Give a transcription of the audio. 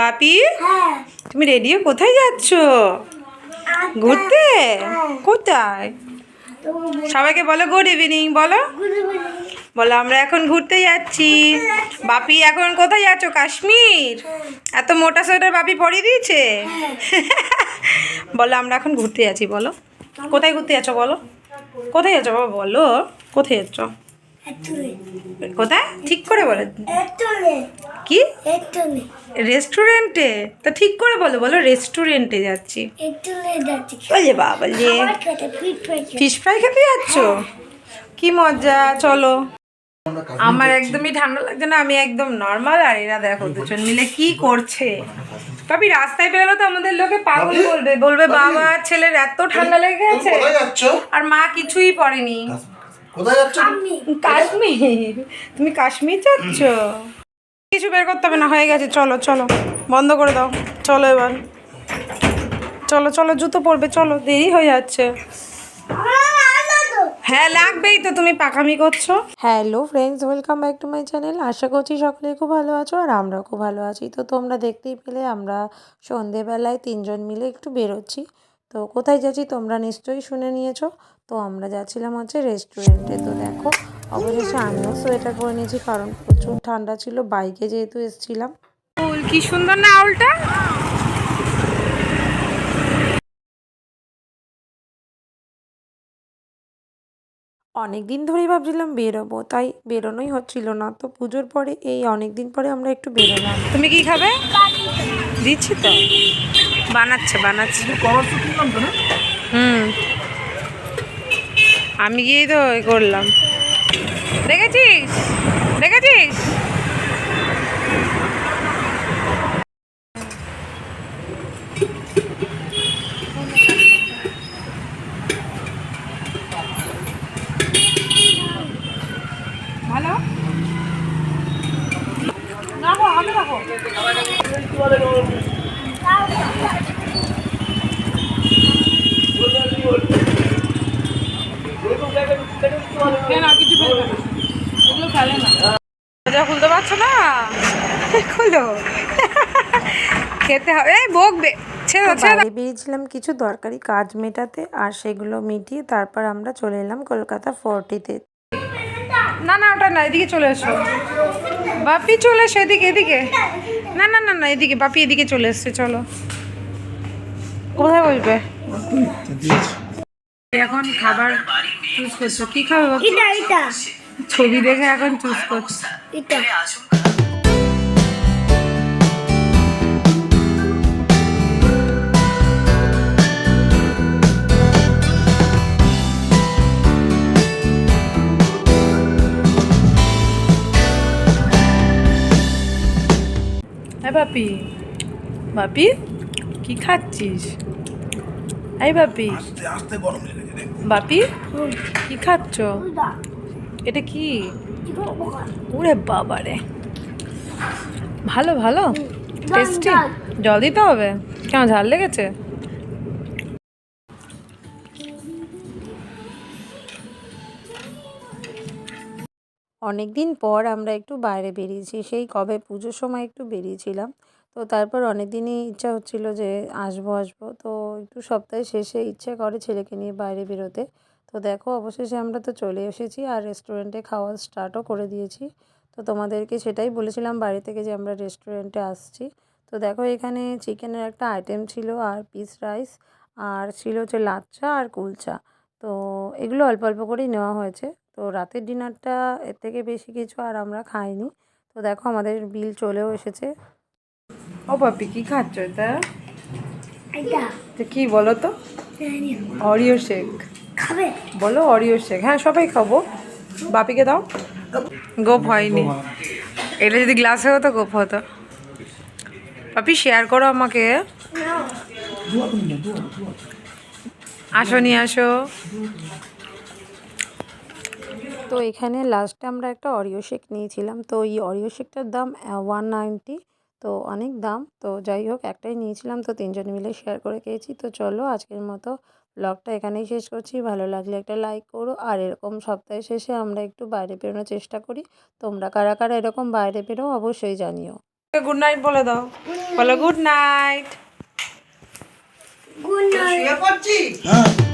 বাপি? হ্যাঁ। তুমি রেডিও কোথায় যাচ্ছ? ঘুরতে? কোথায়? সবাইকে বলো গুড ইভিনিং বলো। বলো আমরা এখন ঘুরতে যাচ্ছি। বাপি এখন কোথায় যাচ্ছ? কাশ্মীর? এত মোটা সোয়েটার বাপি পরিয়ে দিয়েছে? বলো আমরা এখন ঘুরতে যাচ্ছি বলো। কোথায় ঘুরতে যাচ্ছ বলো? কোথায় যাচ্ছ বাবা বলো। কোথায় যাচ্ছ? কোথায়? ঠিক করে বলো। কি? রেস্টুরেন্টে? তা ঠিক করে বলো বলো রেস্টুরেন্টে যাচ্ছি। বলে বাবা যে ফিশ ফ্রাই খেতে। যাচ্ছ? কি মজা চলো। আমার একদমই ঠান্ডা লাগছে না আমি একদম নর্মাল আর এরা দেখো দুজন মিলে কি করছে। ভাবি রাস্তায় বেরোলে তো আমাদের লোকে পাগল বলবে বলবে বাবা ছেলের এত ঠান্ডা লেগে গেছে। আর মা কিছুই পড়েনি। কোথায় যাচ্ছ? কাশ্মীর। তুমি কাশ্মীর যাচ্ছ? কিছু বের করতে হবে না হয়ে গেছে। চলো চলো। বন্ধ করে দাও। চলো এবার। চলো চলো জুতো পরবে। চলো দেরি হয়ে যাচ্ছে। হ্যাঁ লাগবেই তো। তুমি পাকামি করছ। Hello friends welcome back to my channel আশা করছি সকলে খুব ভালো আছো আর আমরাও খুব ভালো আছি। তো তোমরা দেখতেই পেলে আমরা সন্ধেবেলায় তিনজন মিলে একটু বেরোচ্ছি। তো কোথায় যাচ্ছি তোমরা নিশ্চয়ই শুনে নিয়েছো। তো আমরা যাচ্ছিলাম হচ্ছে রেস্টুরেন্টে তো দেখো অবশেষে আমিও সোয়েটার পরে নিয়েছি কারণ প্রচুর ঠান্ডা ছিল বাইকে যেহেতু এসেছিলাম। কি সুন্দর না আউলটা? অনেক দিন ধরেই ভাবছিলাম বেরোবো তাই বেরোনোই হচ্ছিল না। তো পুজোর পরে এই অনেক দিন পরে আমরা একটু বেরোলাম। তুমি কি খাবে? দিচ্ছি তো। বানাচ্ছে বানাচ্ছে। হুম। আমি গিয়েই তো করলাম। দেখেছিস? দেখেছিস? ভালো রাখো হাতে রাখো কেন কিছু ফেলবে না এগুলো ফেলে না দরজা খুলতে পারছ না খুলো খেতে হবে। এই বকবে। বাইরে বেরিয়েছিলাম কিছু দরকারি কাজ মেটাতে আর সেগুলো মিটিয়ে তারপর আমরা চলে এলাম কলকাতা ফোর্টিতে। না না ওটা না এদিকে চলে এসো। বাপি চলে এসো এদিকে এদিকে। না না না না এদিকে বাপি এদিকে চলে এসছে চলো। কোথায় বসবে? এখন খাবার চুজ করছ। কি খাবে ছবি দেখে এখন চুজ করছ। এটা বাপি? বাপি কি খাচ্ছিস? এই বাপি। বাপি কি খাচ্ছ? এটা কি? ওরে বাবা রে। ভালো ভালো? টেস্টি জল দিতে হবে? কেন ঝাল লেগেছে? অনেক দিন পর আমরা একটু বাইরে বেরিয়েছি, সেই কবে পুজোর সময় একটু বেরিয়েছিলাম। তো তারপর অনেক দিনই ইচ্ছা হচ্ছিল যে আসব আসব। তো একটু সপ্তাহের শেষে ইচ্ছে করে ছেলেকে নিয়ে বাইরে বেরোতে। তো দেখো, অবশেষে আমরা তো চলে এসেছি আর রেস্টুরেন্টে খাওয়া স্টার্টও করে দিয়েছি। তো তোমাদেরকে সেটাই বলেছিলাম বাড়ি থেকে যে আমরা রেস্টুরেন্টে আসছি। তো দেখো, এখানে চিকেনের একটা আইটেম ছিল, আর পিস রাইস আর ছিল হচ্ছে লাচ্চা আর কুলচা। তো এগুলো অল্প অল্প করেই নেওয়া হয়েছে। তো রাতের ডিনারটা এর থেকে বেশি কিছু আর আমরা খাইনি। তো দেখো আমাদের বিল চলেও এসেছে। ও বাপি কি খাচ্ছ এটা? এটা। তো কি বলো তো? অরিও শেক খাবে? বলো অরিও শেক হ্যাঁ সবাই খাব। বাপিকে দাও। গোপ হয়নি। এটা যদি গ্লাসে হতো গোপ হতো। বাপি শেয়ার করো আমাকে। আসো নিয়ে আসো। তো এখানে লাস্টে আমরা একটা অরিও শেক নিয়েছিলাম। তো এই অরিও শেকটার দাম ওয়ান নাইনটি তো অনেক দাম। তো যাই হোক একটাই নিয়েছিলাম তো তিনজন মিলে শেয়ার করে খেয়েছি। তো চলো আজকের মতো ব্লগটা এখানেই শেষ করছি। ভালো লাগলে একটা লাইক করো। আর এরকম সপ্তাহের শেষে আমরা একটু বাইরে বেরোনোর চেষ্টা করি। তোমরা কারা কারা এরকম বাইরে বেরো অবশ্যই জানিও। গুড নাইট বলে দাও। গুড বলো গুড নাইট গুড নাইট হ্যাঁ।